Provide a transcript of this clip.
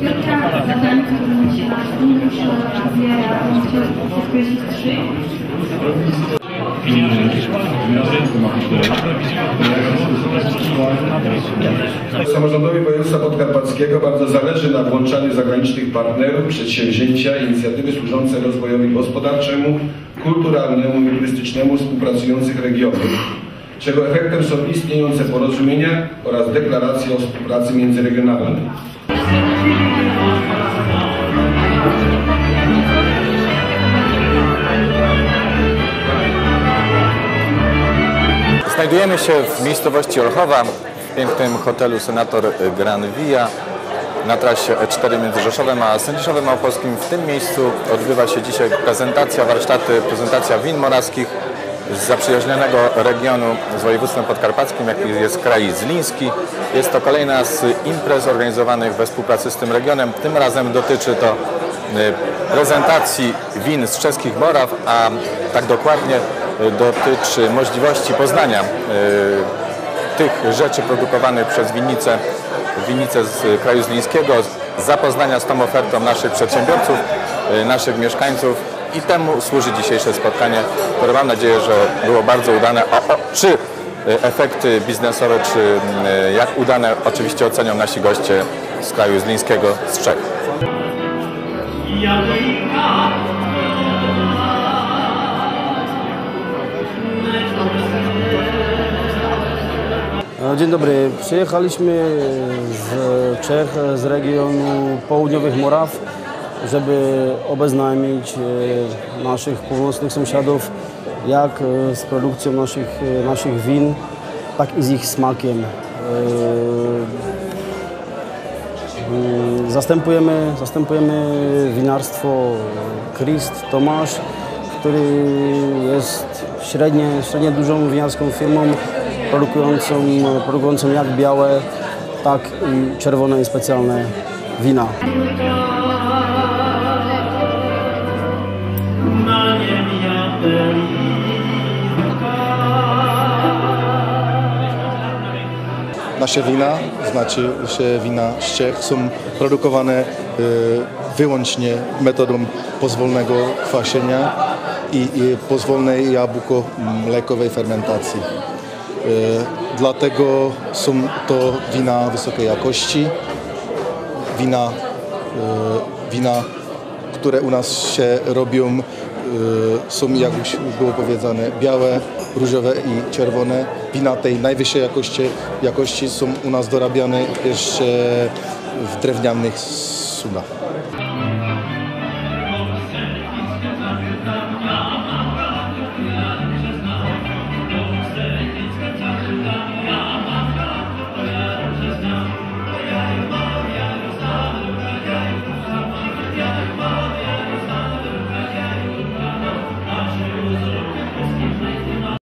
Kilka zadań, które musi zbiera, muszę podkreślić trzy. Samorządowi województwa podkarpackiego bardzo zależy na włączaniu zagranicznych partnerów, przedsięwzięcia inicjatywy służące rozwojowi gospodarczemu, kulturalnemu i turystycznemu współpracujących regionów, czego efektem są istniejące porozumienia oraz deklaracje o współpracy międzyregionalnej. Znajdujemy się w miejscowości Olchowa, w pięknym hotelu Senator Gran Via na trasie E4 między Rzeszowem a Sędziszowem Małopolskim. W tym miejscu odbywa się dzisiaj prezentacja, warsztaty, prezentacja win morawskich z zaprzyjaźnionego regionu z województwem podkarpackim, jaki jest kraj zliński. Jest to kolejna z imprez organizowanych we współpracy z tym regionem. Tym razem dotyczy to y, prezentacji win z czeskich Moraw, a tak dokładnie y, dotyczy możliwości poznania y, tych rzeczy produkowanych przez winnice, winnice z kraju zlińskiego, zapoznania z tą ofertą naszych przedsiębiorców, y, naszych mieszkańców i temu służy dzisiejsze spotkanie, które mam nadzieję, że było bardzo udane. O, o, czy y, efekty biznesowe, czy jak udane oczywiście ocenią nasi goście z kraju zlińskiego, z Czech. E, Dzień dobry. Przyjechaliśmy z Czech, z regionu południowych Moraw, żeby obeznajmić e, naszych północnych sąsiadów jak e, z produkcją naszych, e, naszych win, tak i z ich smakiem. Mm, Zastępujemy, zastępujemy winarstwo Christ Tomasz, który jest średnie, średnio dużą winiarską firmą produkującą, produkującą jak białe, tak i czerwone i specjalne wina. Nasze wina, znaczy się wina z Czech, są produkowane y, wyłącznie metodą pozwolnego kwasienia i, i pozwolnej jabłko-mlekowej fermentacji. Y, Dlatego są to wina wysokiej jakości, wina, y, wina, które u nas się robią, y, są jak już było powiedziane białe, różowe i czerwone. Wina tej najwyższej jakości, jakości są u nas dorabiane jeszcze w drewnianych sudach.